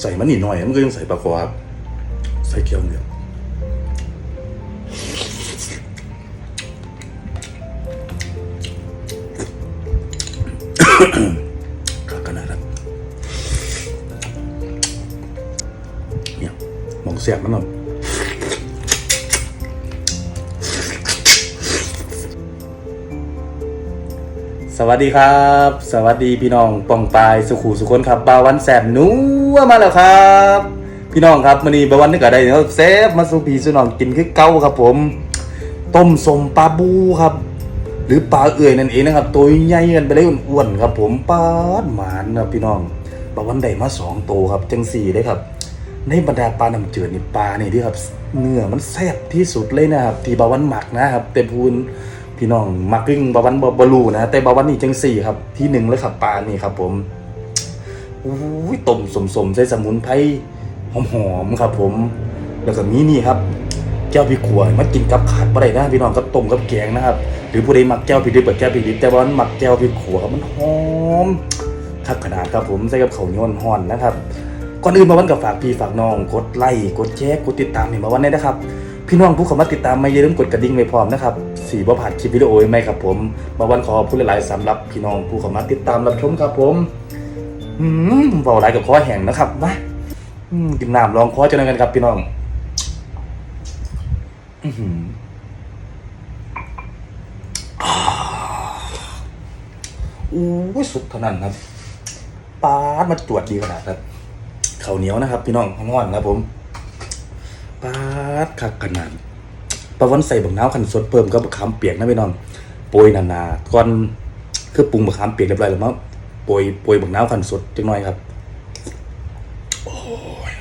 ใส่มันนิดหน่อย มันก็ยังใส่ปลาคอครับ ใส่เกี๊ยวเดียวขาขนนะครับเนี่ยมองเสียบมันหน่อย สวัสดีครับ สวัสดีพี่น้องปองปายสุขูสุคนครับบาวันแสบหนูมาแล้วครับ พี่น้องครับวันนี้บาวันนึกอะไรเนาะเซฟมาสุพีสุนองกินคือเก้าครับผม ต้มสมปลาบูครับ หรือปลาเอื่อยนั่นเองนะครับ ตัวใหญ่กันไปเลยอ้วนๆครับ ผมปลาหมานครับพี่น้องปลาวันใดมาสองตัวครับจังสี่ได้ครับ ในบรรดาปลาน้ำจืดนี่ปลาเนี่ยที่ครับเนื้อมันแซ่บที่สุดเลยนะครับที่บาวันหมักนะครับแต่พูน พี่น้องมักยิ่งบาวันบ่บรูนะแต่บาวันนี่จังสี่ครับที่หนึ่งเลยครับปลานี่ครับ ผมอุ้ยต้มสมๆใส่สมุนไพรหอมๆครับ ผม แล้วก็มีนี่ครับแก้วพริกขัวมากินกับขาดบ่ได้นะพี่น้องกับต้มกับแกงนะครับหรือผู้ใดมักแก้วพริกดิบกับแก้วพริกดิบแต่ว่ามันมักแก้วพริกขวครับมันหอมทักขนาดครับผมใส่กับข้าวเหนียวห่อนๆนะครับก่อนอื่นมาวันกับฝากพี่ฝากน้องกดไลค์กดแชร์กดติดตามให้มาวันนี้นะครับ พี่น้องผู้เข้ามาติดตามมาอย่าลืมกดกระดิ่งไว้พร้อมนะครับ สีบ่ผ่านคลิปวิดีโอไหมครับผมมาวันขอพูดหลายๆสำหรับพี่น้องผู้เข้ามาติดตามรับชมครับผมอืมเบาหลายกับคอแห้งนะครับมากินน้ำลองคอเจอกันครับพี่น้องอือหึอู้สุดเท่านั้นครับปาดมาตรวจดีขนาดครับข้าวเหนียวนะครับ พี่น้องง่อนครับผมปาดคักขนาด ปลาวันใส่บักน้าวขันสดเพิ่มก็บักขามเปียกนะพี่น้องโปรยนานาๆก่อนคือปรุงบักขามเปียกเรียบร้อยแล้วมั้งโปรยโปรยบักน้าวขันสดจังหน่อยครับโอ้ย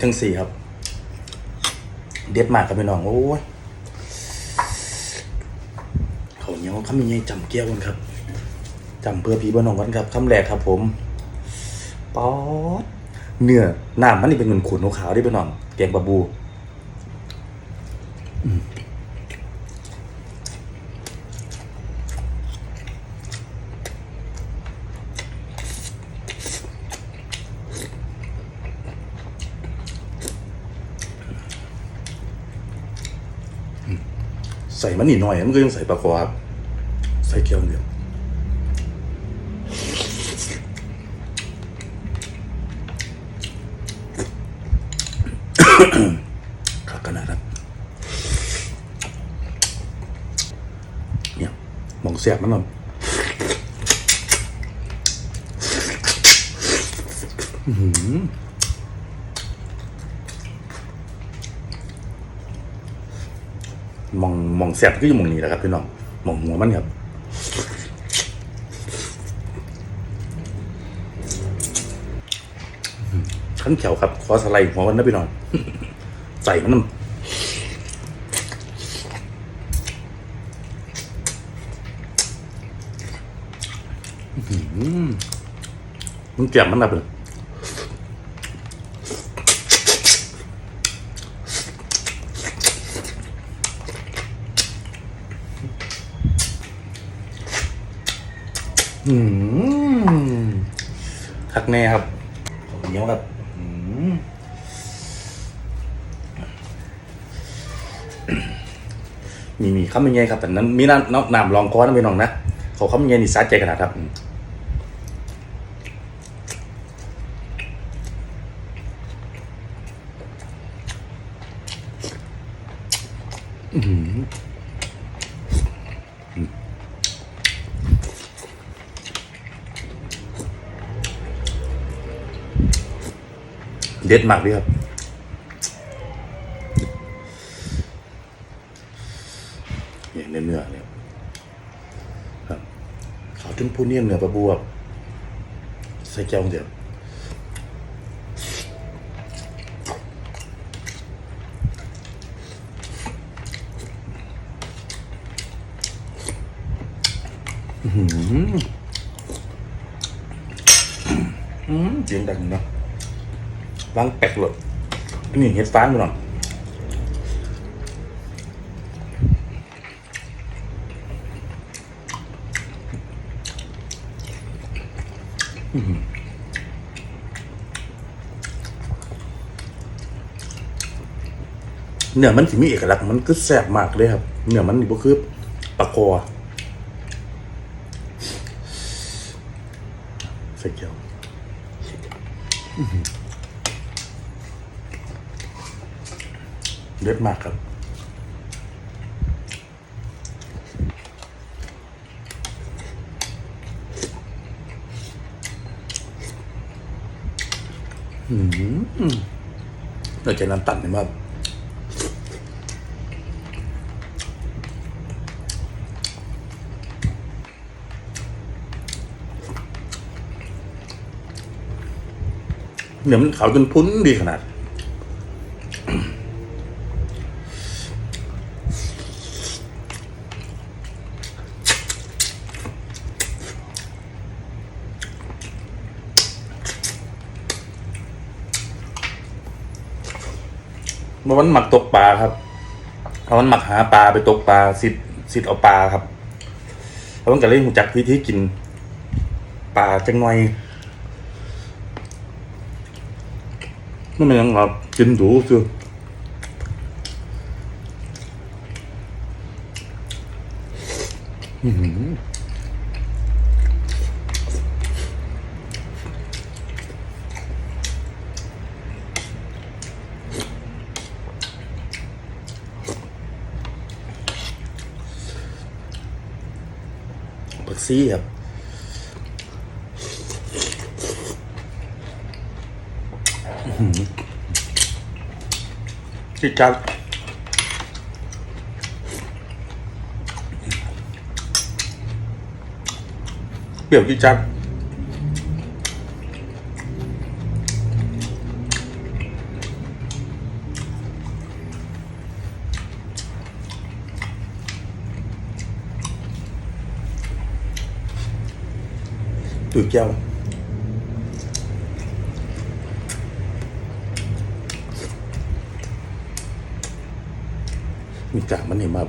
ทั้งสี่ครับ เด็ดมากครับพี่น้องโอ้ยเขาเหนียวคำยังไงจำเกี้ยวกันครับจำเพื่อพี่บ้านน้องกันครับคำแรกครับผมป๊อด เนื้อหน้ามันนี่เป็นเงินขุนขาวๆได้พี่น้องแกงปลาบูใส่มันนิดหน่อยมันก็ยังใส่ปลาคอครับใส่เกี๊ยวเดียว ขาขนาดนั้นเนี่ยมองเสียบมันหน่อยอื้อหือมองมองเสียบก็อยู่มองนี้แหละครับพี่น้องมองหัวมันครับ ขั้นแขวครับ ขอสไลด์หัวมันนะพี่น้องใส่มันน้ำมันแจ่มมันแบบเลยอืมคักแน่ครับเหนียวครับอืม มีมีคำยังไงครับแต่นั้นมีน้ำน้ำน้ำรองคอนะพี่น้องนะเขาคำยังไงนี่สาใจขนาดครับเด็ดมากเลยครับ เนี่ยเนื้อเนื้อเนี่ยครับ ขาวถึงพูเนียนเนื้อปลาบวบใส่แก้วเดียวอื้อหืออืมเสียงดังเนาะวางแปลกหลดนี่เห็ดฟางมั้ง เนื้อมันสิมีเอกลักษณ์มันคือแซ่บมากเลยครับ เนื้อมันนี่บ่คือปลาคอใส่เกี๊ยวอื้อหือเด็ดมากครับอืมเราจะน้ำตัดนี่มา เนื้อมันขาวจนพุ้นดีขนาด เมื่อวันหมักตกปลาครับเอาวันหมักหาปลาไปตกปลาสิทธิ์สิทธิ์เอาปลาครับแล้วมันก็เลยหูจักวิธีกินปลาจังหน่อย นั่นมันยังแบบกิ นดูคืออื้อหื อผักซี่ครับจิจัดเปรี้ยวจิจัดตุ๋ยแก้วมีกากมันเห็นมาก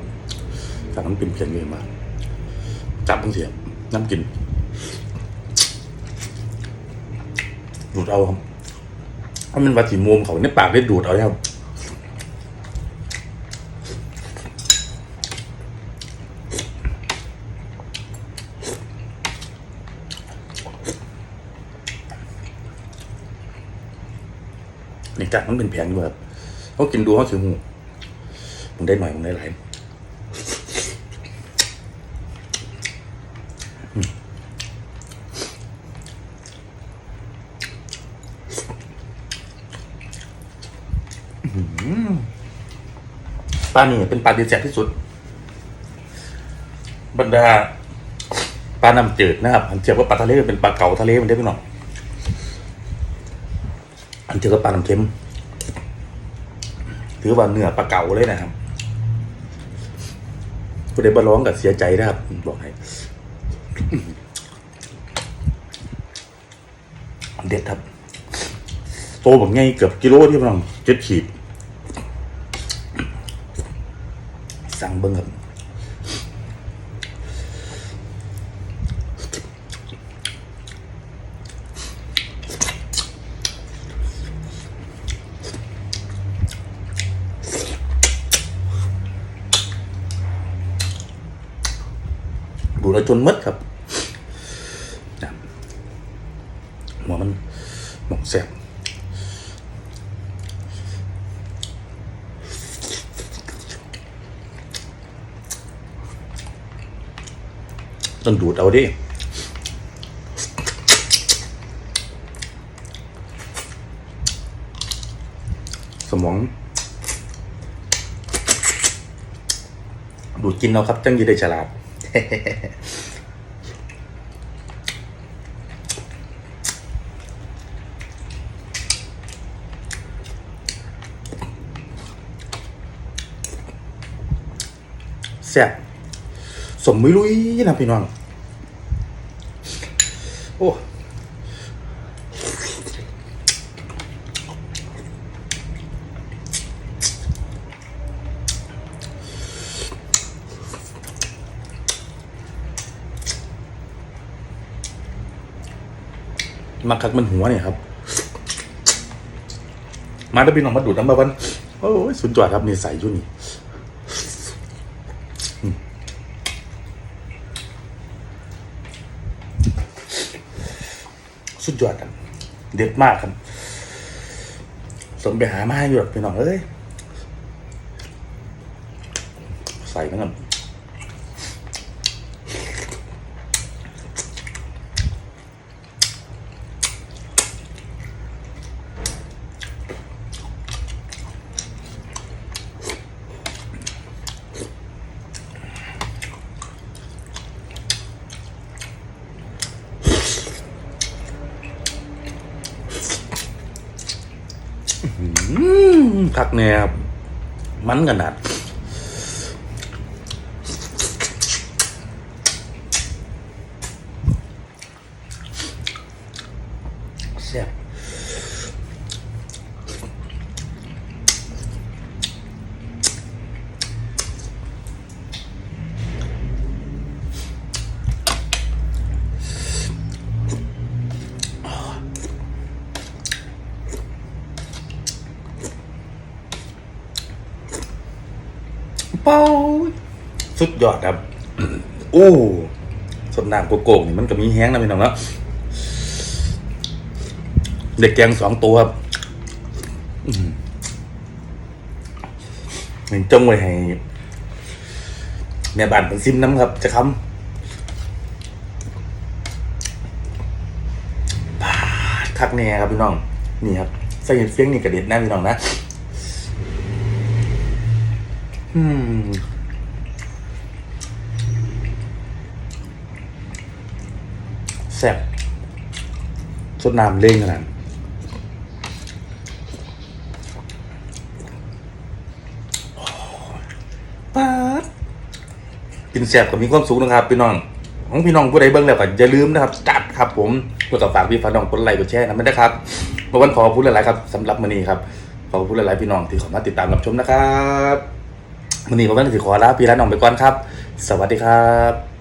กากมันเป็นเพียงเลยมาจับต้องเสียน้ำกินดูดเอาครับถ้ามันวัดสีมุมเขาในปากได้ดูดเอาแล้วครับนี่กากมันเป็นแผงด้วยครับเขากินดูเขาถึงหู มึงได้หน่อยมึงได้หลายปลานี่เป็นปลาที่แซ่บที่สุด บรรดาปลาน้ำจืดนะครับอันเทียบกับปลาทะเลเป็นปลาเก๋าทะเลมันได้พี่น้องอันเทียบกับปลาน้ำเค็มถือว่าเนื้อปลาเก๋าเลยนะครับ ผู้ใดบ่ร้องกับเสียใจนะครับ บอกให้เด็ดครับ โตแบบง่ายเกือบกิโลที่มันเจ็ดขีด สั่งเบิ้งครับ ดูแลวจนหมดครับหัวมันหมองแสบต้องดูดเอาดิสมอง ดูดกินเอาครับจังยีได้ฉลาด แซ่บสมมือลุยนะพี่น้อง โอ้ มาคักมันหัวเนี่ยครับ มาถ้าพี่น้องมาดูดน้ำมาวันโอ้ยสุดยอดครับนี่ใส่ยุ่นี่สุดยอดครับเด็ดมากครับ สมไปหามาให้อยู่หรอกพี่น้องเอ้ย ใส่มันกัน คักแนครับมันขนาด แซ่บ เป้าสุดยอดครับอู้สดน้ำโกโก้นี่มันก็มีแห้งนะพี่น้องเนาะเด็กแกงสองตัวครับหือเหมือนจงไว้ให้แม่บ้านเป็นซิมน้ำครับ จะคำปาดคักแน่ครับพี่น้อง นี่ครับใส่เห็ดเฟี้ยงนี่กระเด็ดแน่พี่น้องนะ อืม แซ่บสดน้ำเล่งขนาดนั้นปาดกินแซ่บกับมีความสุขนะครับพี่น้อง ของพี่น้องผู้ใดเบิ่งแล้วก็อย่าลืมนะครับ จัดครับผมเพื่อกับฝากพี่ฝาน้องกดไลค์กดแชร์นะไม่ได้ครับเมื่อวันขอพูดหลายๆครับสำหรับมื้อนี้ครับขอพูดหลายๆพี่น้องที่เข้ามาติดตามรับชมนะครับ วันนี้ผมก็สิขอลาพี่และน้องไปก่อนครับ สวัสดีครับ